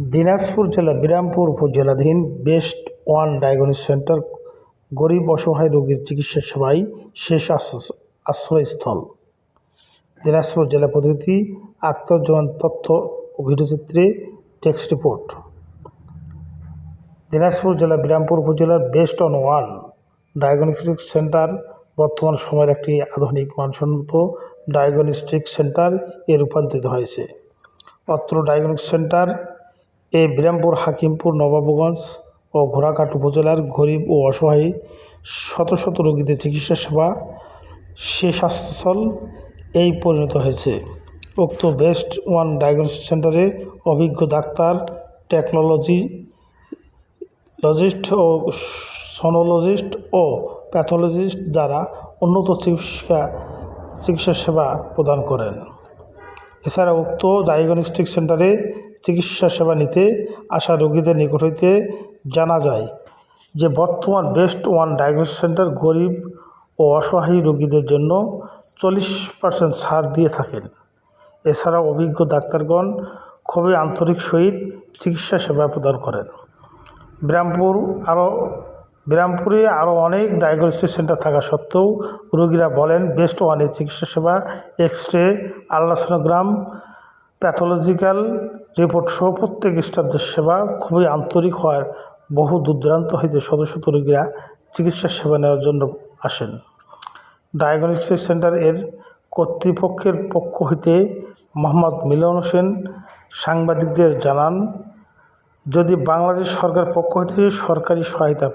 দিনাজপুর জেলা, বিরামপুর উপজেলাধীন best one diagnostic centre গরিব অসহায় রোগীর চিকিৎসা সেবাই শেষ আশ্রয়- আশ্রয়স্থল। দিনাজপুর জেলা প্রতিনিধি আক্তারুজ্জামান তথ্য ও ভিডিওচিত্রে টেক্সট রিপোর্ট। দিনাজপুর জেলা, বিরামপুর উপজেলার best on one diagnostic centre বর্তমান সময়ের একটি আধুনিক মানসম্মত ডায়াগনস্টিক সেন্টার এ রূপান্তরিত হয়েছে। অত্র ডায়াগনস্টিক সেন্টার এ বিরামপুর, হাকিমপুর, নবাবগঞ্জ ও ঘোড়াঘাট উপজেলার গরিব ও অসহায় শত শত রোগীদের চিকিৎসা সেবা সে স্বাস্থ্যস্থল এই পরিণত হয়েছে। উক্ত বেস্ট ওয়ান ডায়াগনস্টিক সেন্টারে অভিজ্ঞ ডাক্তার, টেকনোলজি, লজিস্ট ও সনোলজিস্ট ও প্যাথোলজিস্ট দ্বারা উন্নত চিকিৎসা চিকিৎসা সেবা প্রদান করেন। এছাড়া উক্ত ডায়াগনস্টিক সেন্টারে চিকিৎসা সেবা নিতে আসা রোগীদের নিকট হইতে জানা যায় যে বর্তমান বেস্ট ওয়ান ডায়াগনস্টিক সেন্টার গরিব ও অসহায় রোগীদের জন্য চল্লিশ পার্সেন্ট ছাড় দিয়ে থাকেন। এছাড়াও অভিজ্ঞ ডাক্তারগণ খুবই আন্তরিক সহিত চিকিৎসা সেবা প্রদান করেন। বিরামপুর আরও বিরামপুরে আরও অনেক ডায়াগনস্টিক সেন্টার থাকা সত্ত্বেও রোগীরা বলেন বেস্ট ওয়ানের চিকিৎসা সেবা X ray ultrasonogram, pathological report সহ প্রত্যেক স্টাফদের সেবা খুবই আন্তরিক হওয়ার বহু দূর দূরান্ত হইতে শত শত রোগীরা চিকিৎসা সেবা নেওয়ার জন্য আসেন। ডায়াগনস্টিক সেন্টার এর কর্তৃপক্ষের পক্ষ হইতে মোহাম্মদ মিলন হোসেন সাংবাদিকদের জানান, যদি বাংলাদেশ সরকার পক্ষ হইতে সরকারি সহায়তা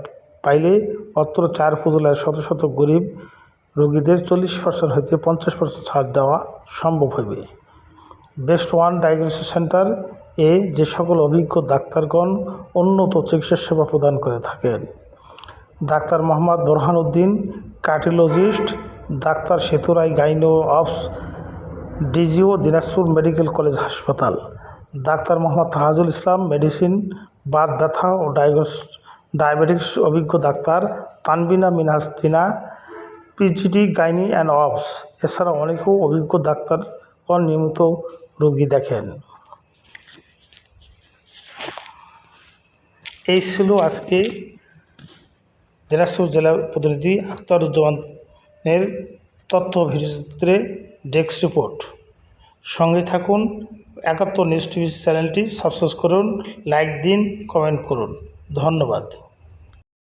পাইলে অত্র চার উপজেলার শত শত গরিব রোগীদের চল্লিশ পার্সেন্ট হইতে পঞ্চাশ পার্সেন্ট ছাড় দেওয়া সম্ভব হইবে। বেস্ট ওয়ান ডায়াগনস্টিক সেন্টার এ যে সকল অভিজ্ঞ ডাক্তারগণ উন্নত চিকিৎসা সেবা প্রদান করে থাকেন। Doctor Mohammad Borhan Uddin, cardiologist, doctor Seturai gynae obs, DGO Dinajpur medical college হাসপাতাল, ডাক্তার মোহাম্মদ তাহাজুল ইসলাম মেডিসিন, বাত ব্যথা ও ডায়াগস ডায়াবেটিক্স অভিজ্ঞ doctor Tanbina Minhas Tina, PGD gynae and obs. এছাড়া অনেকেও অভিজ্ঞ ডাক্তারগণ নিয়মিত রোগী দেখেন। এই ছিল আজকে দিনাজপুর জেলার প্রতিনিধি আখতারুজ্জামানের তথ্য ভিডিওচিত্রে ডেস্ক রিপোর্ট। সঙ্গে থাকুন, একাত্তর নিউজ টিভি চ্যানেলটি সাবস্ক্রাইব করুন, লাইক দিন, কমেন্ট করুন। ধন্যবাদ।